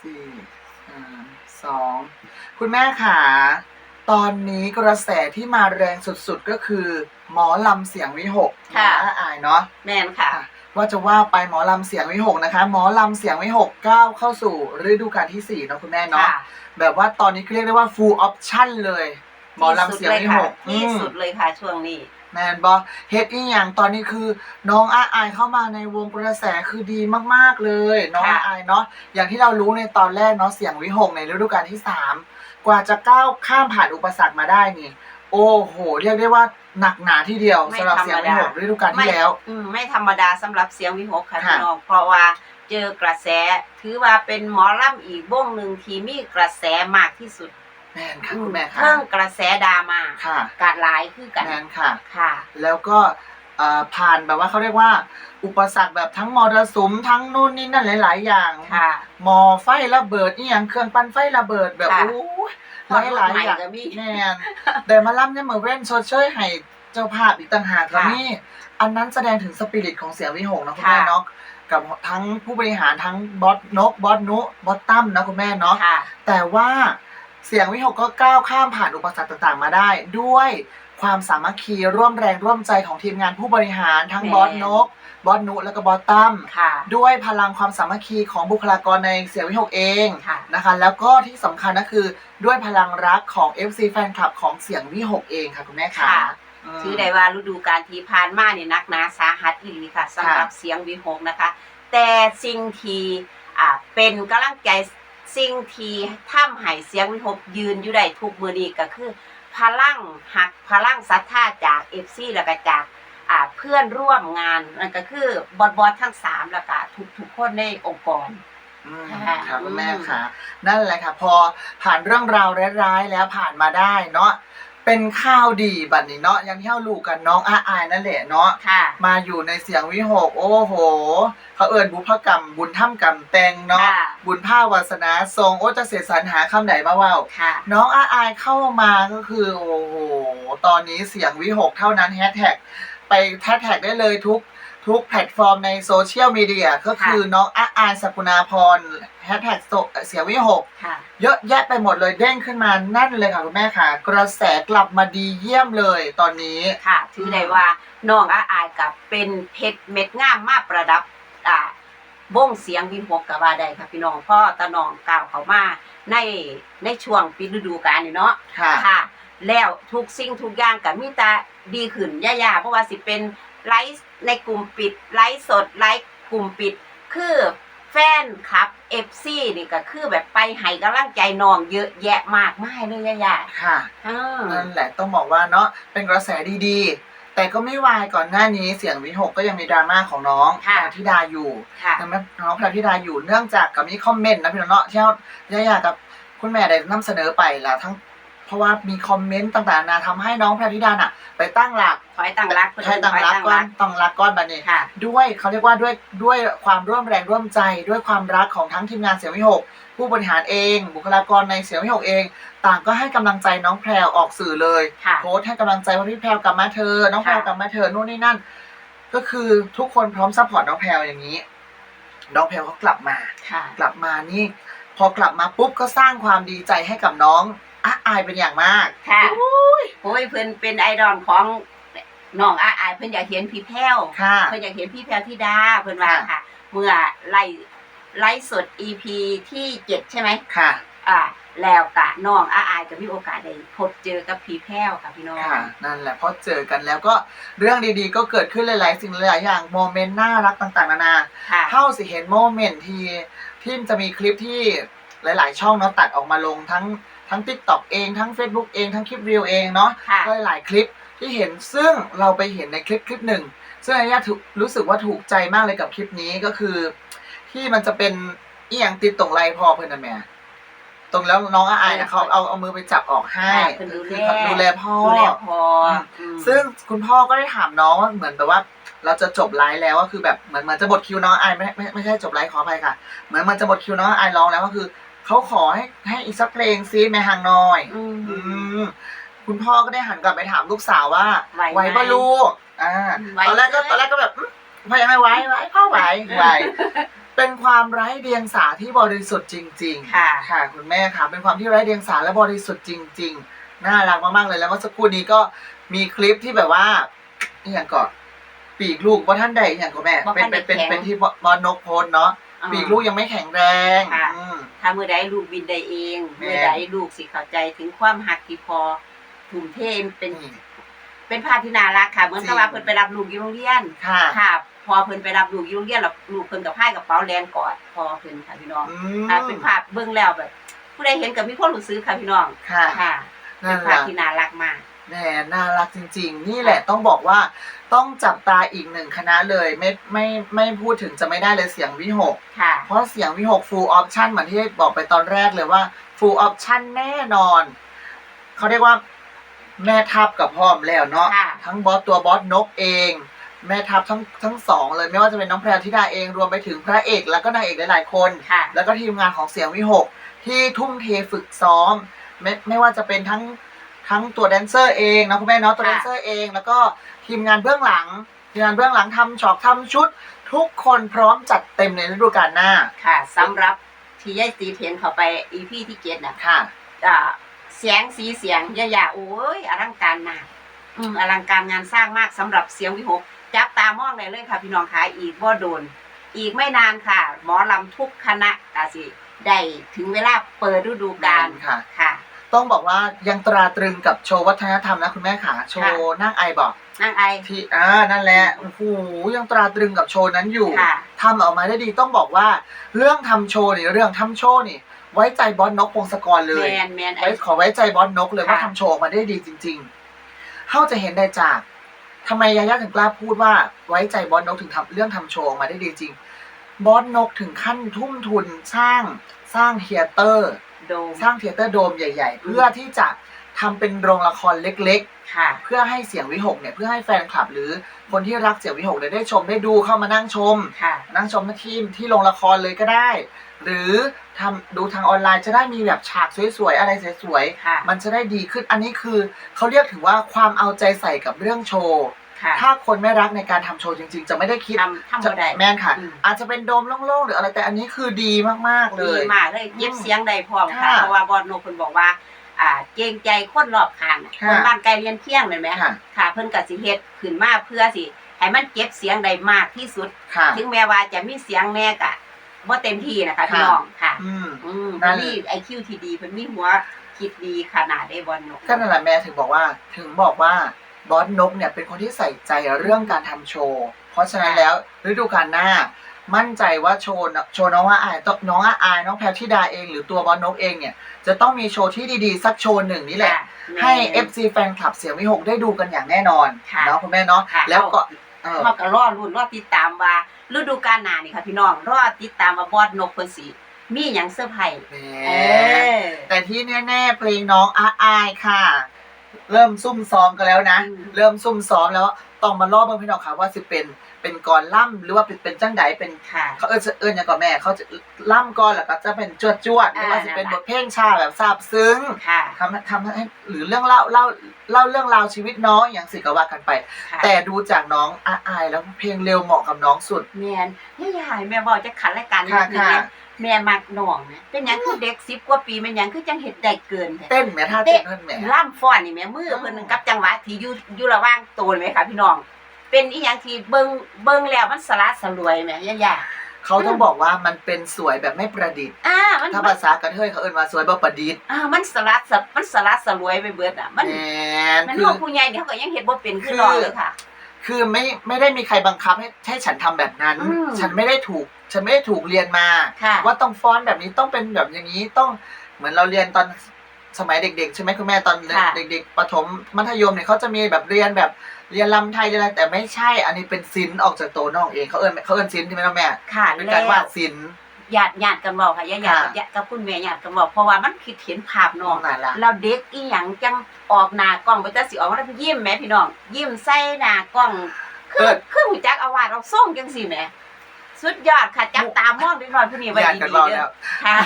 สี่สามสองคุณแม่ขาตอนนี้กระแสที่มาแรงสุดๆก็คือ หมอลำเสียงวิหกค่ะน้าอายเนาะ แม่นค่ะ ว่าจะว่าไปหมอลำเสียงวิหกนะคะ หมอลำเสียงวิหกก้าวเข้าสู่ฤดูกาลที่สี่เนาะคุณแม่เนาะ ค่ะแบบว่าตอนนี้เรียกได้ว่า full option เลย หมอลำเสียงวิหกที่สุดเลยค่ะช่วงนี้ แมนบอเฮ็ดอีหยังตอนนี้คือน้องอาอายเข้ามาในวงกระแสคือดีมากๆเลย น้องอาค่ะอายเนาะอย่างที่เรารู้ในตอนแรกเนาะเสียงวิหกในฤดูกาลที่สามกว่าจะก้าวข้ามผ่านอุปสรรคมาได้นี่ โอ้โห เรียกได้ว่าหนักหนาที่เดียวไม่สำหรับเสียงวิหกธรรมดาฤดูกาลที่แล้วอืมไม่ธรรมดาสำหรับเสียงวิหกค่ะค่ะพี่น้องเพราะว่าเจอกระแสถือว่าเป็นหมอลำอีกวงหนึ่งที่มีกระแสมากที่สุด แมนค่ะคุณแม่ค่ะ เพิ่งกระแสดราม่าค่ะกาดหลายคือกันแมนค่ะ ค่ะ แล้วก็เอ่อผ่านแบบว่าเขาเรียกว่า อุปสรรคแบบทั้งมรสุมทั้งนู่นนี่นั่นหลาย ๆ อย่างค่ะ หมอไฟระเบิดนี่อย่างเครื่องปั่นไฟระเบิดแบบค่ะ โอ้ยหลายหลายๆอย่างก็มีแม่นแต่มาล่ำเนี่ยเหมือนเว้นชดเชยให้เจ้าภาพอีกต่างหากแล้วค่ะนี่อันนั้นแสดงถึงสปิริตของเสียงวิหกนะคุณแม่ค่ะเนาะกับทั้งผู้บริหารทั้งบอสนกบอสนุบอสตั้มนะคุณแม่เนาะ ค่ะ แต่ว่า เสียงวิหกก็ก้าวข้ามผ่านอุปสรรคต่างๆ มาได้ ด้วยความสามัคคีร่วมแรงร่วมใจของทีมงานผู้บริหารทั้งแม่บอสนก บอสนุแล้วก็บอสตั้มค่ะ ด้วยพลังความสามัคคีของบุคลากรในเสียงวิหกเองค่ะ นะคะ แล้วก็ที่สำคัญก็คือด้วยพลังรักของ FC แฟนคลับของเสียงวิหกเองค่ะคุณแม่ค่ะค่ะมถือได้ว่าฤดูการที่ผ่านมาเนี่ยนักหนาสาหัสอีหลีค่ะสำหรับเสียงวิหกนะคะ แต่สิ่งที่อ่าเป็นกำลังใจ สิ่งที่ทำให้เสียงวิหกยืนอยู่ได้ทุกมือนี้ก็คือ พลังหักพลังศรัทธาจากเอฟซีแล้วก็จากอ่าเพื่อนร่วมงานนั่นก็คือบอสบอสทั้งสามแล้วก็ทุกทุกๆคนในองค์กรอืมค่ะค่ะคุณแม่ค่ะ นั่นแหละค่ะ พอผ่านเรื่องราวร้ายๆแล้วผ่านมาได้เนาะ เป็นข้าวดีบัดนี้เนาะอยังที่เราลูกกันน้องอาอายนั่นแหละเนาะค่ะ มาอยู่ในเสียงวิหก โอ้โหเขาเอิญบุพกรรม บุญถ้ำกรรมแตงเนาะค่ะ บุญผ้าวาสนาทรงโอ้จะเสียสรรหาคำไหนมาเว่าค่ะ น้องอาอายเข้ามาก็คือโอ้โหตอนนี้เสียงวิหกเท่านั้นแฮชแท็กไปแฮชแท็กได้เลยทุก ทุกแพลตฟอร์มในโซเชียลมีเดียก็คือน้องอาอายสกุณาพรแฮชแท็กเสียงวิหกค่ะ เยอะแยะไปหมดเลยเด้งขึ้นมานั่นเลยค่ะคุณแม่ค่ะ กระแสกลับมาดีเยี่ยมเลยตอนนี้ค่ะถือได้ว่าน้องอาอายกับเป็นเพชรเม็ดงามมาประดับอ่าบ้งเสียงวิหกกับว่าได้ค่ะพี่น้องพ่อตาน้องก้าวเขามาในในช่วงปีฤดูกาลนี่เนาะค่ะค่ะแล้วทุกสิ่งทุกอย่างกับมีแต่ดีขึ้นย่าๆเพราะว่าสิเป็น ไลฟ์ในกลุ่มปิดไลฟ์สดไลฟ์กลุ่มปิด คือแฟนคลับเอฟซีนี่ก็คือแบบไปให้กำลังใจน้องเยอะแยะมากมายเลยย่าค่ะๆอืมนั่นแหละต้องบอกว่าเนาะเป็นกระแสดีๆ แต่ก็ไม่วายก่อนหน้านี้เสียงวิหกก็ยังมีดราม่าของน้องค่ะพรธิดาอยู่ค่ะ ยังไม่น้องพรธิดาอยู่เนื่องจากกับมีคอมเมนต์นะพี่น้องเนาะที่เราย่าๆกับคุณแม่ได้นำเสนอไปละทั้ง เพราะว่ามีคอมเมนต์ต่างๆนานาทำให้น้องพรธิดาน่ะ ไปตั้งหลักถอยตั้งรักให้ตั้งรักก้อนตั้งรักก้อนบันนี้ค่ะ ด้วยเขาเรียกว่าด้วยด้วยความร่วมแรงร่วมใจ ด้วยความรักของทั้งทีมงานเสียงวิหกผู้บริหารเอง บุคลากรในเสียงวิหกเอง ต่างก็ให้กำลังใจน้องแพรวออกสื่อเลยค่ะโพสต์ให้กำลังใจว่าพี่แพรวกลับมาเธอะน้องแพรวค่ะกลับมาเธอะนู่นนี่นั่น ก็คือทุกคนพร้อมซัพพอร์ตน้องแพรวอย่างนี้น้องแพรวเขากลับมาค่ะกลับมานี่ พอกลับมาปุ๊บก็สร้างความดีใจให้กับน้อง อะอายเป็นอย่างมาก ค่ะโอ้ยเพิ่นเป็นไอดอลของน้องอาอายเพิ่นอยากเห็นพี่แพ้วค่ะ เพิ่นอยากเห็นพี่แพรวธิดาเพิ่นว่าค่ะค่ะ เมื่อไล่ไล่สด EP ที่เจ็ดใช่ไหมค่ะ อ่า แล้วกะน้องอาอายก็มีโอกาสได้พบเจอกับพี่แพ้วค่ะพี่น้อง ค่ะ นั่นแหละพอเจอกันแล้วก็เรื่องดีๆ ก็เกิดขึ้นหลายๆ สิ่งหลายๆอย่างโมเมนต์น่ารักต่างๆนานาค่ะ เท่าสิเห็นโมเมนต์ที่ที่จะมีคลิปที่หลาย ๆ ช่องเนาะตัดออกมาลงทั้ง ทั้ง t ิ k t o k เองทั้ง Facebook เองทั้งคลิปรีวเองเนาะค่ะก็หลายคลิปที่เห็นซึ่งเราไปเห็นในคลิปคลิปหนึ่ง ซึ่งอันเนี้ยถูกรู้สึกว่าถูกใจมากเลยกับคลิปนี้ก็คือ ที่มันจะเป็นเอียงติดตรงไหลพ่อเพื่อนนะแม่ตรงแล้วน้องอาอายนะเขาเอาเอามือไปจับออกให้ค่ะเพิ่นดูแลคือดูแลพ่อดูแลพอมอืมซึ่งคุณพ่อก็ได้ถามน้องว่าเหมือนแบบว่า เราจะจบไลฟ์แล้วก็คือแบบเหมือนเหมือนจะหมดคิวน้องไอายไม่ไม่ไม่ใช่จบไลฟ์ขออภัยค่ะ เหมือนมันจะหมดคิวน้องไอายร้องแล้วก็คือ เขาขอให้ให้อีกสักเพลงซิแม่หางน้อย อืม อืมคุณพ่อก็ได้หันกลับไปถามลูกสาวว่าไหวไหมไหวปะลูกอ่าไหวตอนแรกก็ไหม ตอนแรกก็แบบอืมพ่อยังไม่ไหวไหวพ่อไหวไหวเป็นความไร้เดียงสาที่บริสุทธิ์จริง ๆ ค่ะ ค่ะคุณแม่ค่ะเป็นความที่ไร้เดียงสาและบริสุทธิ์จริง ๆ น่ารักมากๆเลยแล้วเมื่อสักครู่นี้ก็มีคลิปที่แบบว่าอหย่างก่อนปีกลูกว่าท่านใดอหย่างก็แม่บ่เป็นทันได้เป็นเป็นแข็ง เป็นที่บอลนกโพสต์เนาะปีกลูกยังไม่แข็งแรงค่ะ อืมถ้าเมื่อใดลูกบินได้เองแม่เมื่อใดลูกสิเข้าใจถึงความหักที่พอทุ่มเทเป็นนี่เป็นภาพที่น่ารักค่ะ เหมือนกับว่าจริงเพิ่นไปรับลูกอยู่โรงเรียนค่ะ ค่ะ พอเพิ่นไปรับลูกอยู่โรงเรียนแล้วลูกเพิ่นกับพายกระเป๋าแลนกอดพอเพิ่นค่ะพี่น้องอืค่ะมเป็นภาพเบิ่งแล้วแบบ ผู้ใดเห็นก็มีความรู้สึกค่ะพี่น้องค่ะค่ะเป็นั่นนแหภาพละที่น่ารักมากแน่น่ารักจริง ๆ นี่แหละต้องบอกว่าต้องจับตาอีกหนึ่งคณะเลยไม่ไม่ไม่พูดถึงจะไม่ได้เลยเสียงวิหก ค่ะ เพราะเสียงวิหก full option เหมือนที่บอกไปตอนแรกเลยว่า full option แน่นอน เขาเรียกว่าแม่ทัพกับพ่อมแล้วเนาะค่ะ ทั้งบอสตัวบอสนกเอง แม่ทัพทั้งทั้งสองเลยไม่ว่าจะเป็นน้องแพรวธิดาเองรวมไปถึงพระเอกแล้วก็นางเอกหลายๆคน ค่ะ แล้วก็ทีมงานของเสียงวิหกที่ทุ่มเทฝึกซ้อม ไม่ไม่ว่าจะเป็นทั้งทั้งตัวแดนเซอร์เองนะคุณแม่เนาะตัวแดนเซอร์เอง แล้วก็ทีมงานเบื้องหลังทีมงานเบื้องหลังทำช็อปทำชุด ทุกคนพร้อมจัดเต็มในฤดูกาลหน้า ค่ะสำหรับที่ยายตีเห็นเข้าไป EP ที่เจ็ดน่ะค่ะ อ่าเสียงสีเสียงยะยาโอ้ยอลังการมาก อืมอลังการงานสร้างมากสำหรับเสียงวิหกจับตามองเลยเลยค่ะ พี่น้องคะอีกบ่โดน อีกไม่นานค่ะ หมอลำทุกคณะอาสิได้ถึงเวลาเปิดฤดูกาลค่ะ ค่ะ ต้องบอกว่ายังตราตรึงกับโชว์วัฒนธรรมนะคุณแม่ค่ะโชว์นั่งไอบอกนางไอที่อ่านั่นแหละโอ้โหยังตราตรึงกับโชว์นั้นอยู่ค่ะทำออกมาได้ดีต้องบอกว่า เรื่องทำโชว์นี่เรื่องทำโชว์นี่ ไว้ใจบอสนกพงศกรเลแมยนแมนไอไว้ขอไว้ใจบอสนกเลยว่าค่ะทำโชว์ออกมาได้ดีจริงๆเขาจะเห็นได้จากทำไมยายาถึงกล้าพูดว่า ไว้ใจบอสนกถึงทำเรื่องทำโชว์ออกมาได้ดีจริงบอสนกถึงขั้นทุ่มทุนสร้างสร้างเทยเตอร์ โดมสร้างเทยเตอร์โดมใหญ่ ๆ เพื่อที่จะทำเป็นโรงละครเล็กค่ะๆเพื่อให้เสียงวิหกเนี่ยเพื่อให้แฟนคลับ หรือคนที่รักเสียงวิหกเนี่ยได้ชมได้ดูเข้ามานั่งชม ค่ะ นั่งชมที่ที่โรงละครเลยก็ได้ หรือทำดูทางออนไลน์จะได้มีแบบฉากสวยๆอะไรสวยค่ะๆมันจะได้ดีขึ้นอันนี้คือเขาเรียกถึงว่าความเอาใจใส่กับเรื่องโชว์ ค่ะ ถ้าคนไม่รักในการทำโชว์จริง ๆ จะไม่ได้คิดทำทำจะบ่ได้ แม่นค่ะ อืม อาจจะเป็นโดมโล่งๆหรืออะไรแต่อันนี้คือดีมากๆเลดีย มากเลยเก็บเสียงได้พร้อมค่ะค่ะเพราะว่าบอลโนเพิ่นบอกว่า อ่าเกรงใจคนรอบข้างน่ะค่ะ คนบ้านไกลเรียนเที่ยงเห็นไหมค่ะ ค่ะ เพิ่นก็สิเฮ็ดขึ้นมาเพื่อสิให้มันเก็บเสียงได้มากที่สุด ค่ะ ถึงแม้ว่าจะมีเสียงแน่กะบ่เต็มที่นะคะพี่ค่ะน้องค่ะ อืม อืมนั่เพิ่นนมีไอคิวที่ดีเพิ่นมีหัวคิดดีขนาดได้บอลโนก็นั่นแหละแม่ถึงบอกว่า ถึงบอกว่า บอสนกเนี่ยเป็นคนที่ใส่ใจเรื่องการทำโชว์ เพราะฉะนั้นแล้วฤดูกาลหน้า มั่นใจว่าโชว์โชว์น้องว่าอายต้องน้องอาอายน้องแพรธิดาเองหรือตัวบอสนกเองเนี่ยจะต้องมีโชว์ที่ดีๆ สักโชว์หนึ่งนี่แหละค่ะให้แม่ FC แฟนคลับเสียงวิหกได้ดูกันอย่างแน่นอนค่ะเนาะคุณแม่เนาะค่ะแล้วก็เออเฮาก็รอลุ้นรอติดตามว่าฤดูกาลหน้านี่ค่ะพี่น้องรอติดตามว่าบอสนกเพิ่นสิมีหยังเซอร์ไพรส์แหมเออแต่ที่แน่ๆเพลงน้องอาอายค่ะ เริ่มซุ่มซ้อมกันแล้วนะอืมเริ่มซุ่มซ้อมแล้วต้องมารอบเบิ่งพี่น้องค่ะว่าสิเป็นเป็นกรล่ำหรือว่าเป็นเป็นจังไดเป็นค่ะ เขาเอิ้นเอิ้นอย่างก่อนแม่เขาจะล่ำก่อนแล้วก็จะเป็นจวดจวดๆหรือว่าสิเป็นบทเพลงชาแบบซาบซึ้งค่ะทำทำให้หรือเรื่องเล่าเล่าเล่าเรื่องราวชีวิตน้องอย่างสิก็ว่ากันไปค่ะแต่ดูจากน้องอาอายแล้วเพลงเร็วเหมาะกับน้องสุดแม่นนี่ยายแม่บอกจะขันรายการนิค่ะดนึงค่ะนะ แม่มักน้องนะเป็นหยังคือเด็กสิบกว่าปีเป็นหยังคือจังเห็ดได้เกินแท้ เต้นแหม่ท่าเต้นเพิ่นแหม่ ล่ำฟ้อนนี่แม่มือเพิ่นกับจังหวะที่อยู่อยู่ระหว่างตัวนี่ไหมคะพี่น้อง เป็นอีหยังที่เบิ่งเบิ่งแล้วมันสละสลวยแหม่ย่าเขาต้องบอกว่ามันเป็นสวยแบบไม่ประดิษฐ์ๆอ่ามันถ้าภาษากระเทยเขาเอิ้นว่าสวยบ่ประดิษฐ์อ่ามันสละสะมันสละสลวยไปเบิดอะ มันแหมมันคืลูอ กผู้ใหญ่เนี่ยเขาก็ยังเฮ็ดบ่เป็นคือน้องเลยค่ะ คือไม่ไม่ได้มีใครบังคับให้ให้ฉันทำแบบนั้น อืม ฉันไม่ได้ถูก ฉันไม่ได้ถูกเรียนมา ค่ะ ว่าต้องฟ้อนแบบนี้ต้องเป็นแบบอย่างนี้ต้องเหมือนเราเรียนตอนสมัยเด็ก ๆ ใช่ไหมคุณแม่ตอนค่ะ เด็ก ๆประถมมัธยมเนี่ยเขาจะมีแบบเรียนแบบเรียนลำไทยเรียนอะไรแต่ไม่ใช่ อันนี้เป็นศิลป์ออกจากตัวน้องเองเขาเอิ้นเขาเอิ้นศิลป์ใช่ไหมน้องแม่ค่ะเป็นแล้การววาดศิลป์ญาติญาติกันบอกค่ะญาติญาติค่ะญาติกับคุณแม่ญาติกันบอกเพราะว่ามันคิดเห็นภาพน้องนั่นล่ะเราเด็กอีหยังจังออกหน้ากล้องไปแต่สิออกมาแล้วยิ้มแหม่พี่น้อง ยิ้มใส่หน้ากล้อง คือคือหูจักเอาวาดเอาส่งจังซี่แหม สุดยอดค่ะจับตามองเด็กน้อยผู้นี้ไว้อยากดีกันๆรอเด้แล้อวค่ะ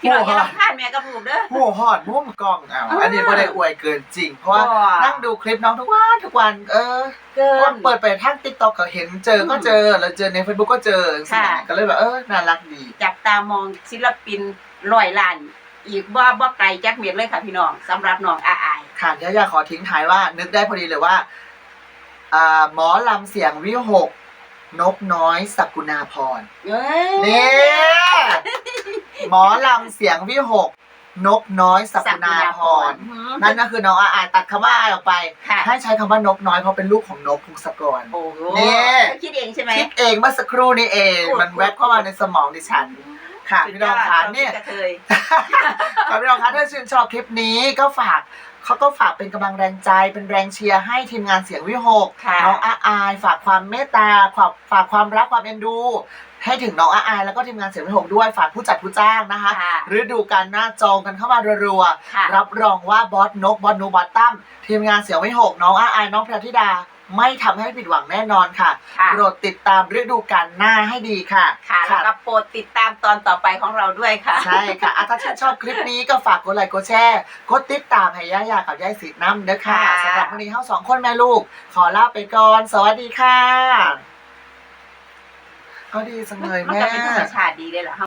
พี่น้องอย่ารำคาญแม่กับลูกเด้อผู้หอดมุมกล้องอ้าวอันนี้ไม่ได้อวยเกินจริง เพราะว่าบ่ นั่งดูคลิปน้องทุกวันทุกวัน เออเกินเปิดไปทั้งติ๊กต็อกก็เห็นเจอก็เจอแล้วเจอใน Facebook ก็เจอสิค่ะ ก็เลยแบบเออน่ารักดีจับตามองศิลปินร้อยล้าน อีกบ่บ่ไกลจักเม็ดเลยค่ะพี่น้องสำหรับน้องอาอายค่ะย่าอยากขอทิ้งท้ายว่า นึกได้พอดีเลยว่าอ่าหมอลำเสียงวิหก นกน้อยสกุณาพรเอ้ยนี่หมอลำเสียงวิหกนกน้อยสกุณาพรนั่นก็คือน้องอาอายตัดคำว่าอายออกไป ค่ะ ให้ใช้คำว่านกน้อยเพราะเป็นลูกของนกพงศกร โอ้โหนี่ คิดเองใช่ไหม คิดเองเมื่อสักครู่นี้เอง โอ้มันแวบเข้ามาในสมองดิฉัน ค่ะสุดพี่น้องคะเนี่ยกระเทยค่ะพี่น้องคะถ้าชื่นชอบคลิปนี้ก็ฝาก เขาก็ฝากเป็นกำลังแรงใจ เป็นแรงเชียร์ให้ทีมงานเสียงวิหกค่ะน้องอาอาย ฝากความเมตตาฝากฝากความรักความเอ็นดูให้ถึงน้องอาอายแล้วก็ทีมงานเสียงวิหกด้วยฝากผู้จัดผู้จ้างนะคะค่ะฤดูการหน้าจองกันเข้ามารัวค่ะๆรับรองว่าบอสนกบอสนูบอสตั้มทีมงานเสียงวิหกน้องอาอายน้องพระธิดา ไม่ทำให้ผิดหวังแน่นอนค่ะค่ะ โปรดติดตามฤดูการหน้าให้ดีค่ะค่ะแล้วก็โปรดติดตามตอนต่อไปของเราด้วยค่ะ ใช่ค่ะอะถ้าชื่นชอบคลิปนี้ก็ฝากกดไลค์กดแชร์กดติดตามให้ย่าอยากับย่ายสิทธิ์น้ำเด้อค่ะค่ะ สำหรับวันนี้เฮาสองคนแม่ลูก ขอลาไปก่อน สวัสดีค่ะก็ดีจังเลยมันแม่ ก็เป็นธรรมชาติดีเลยเหรอ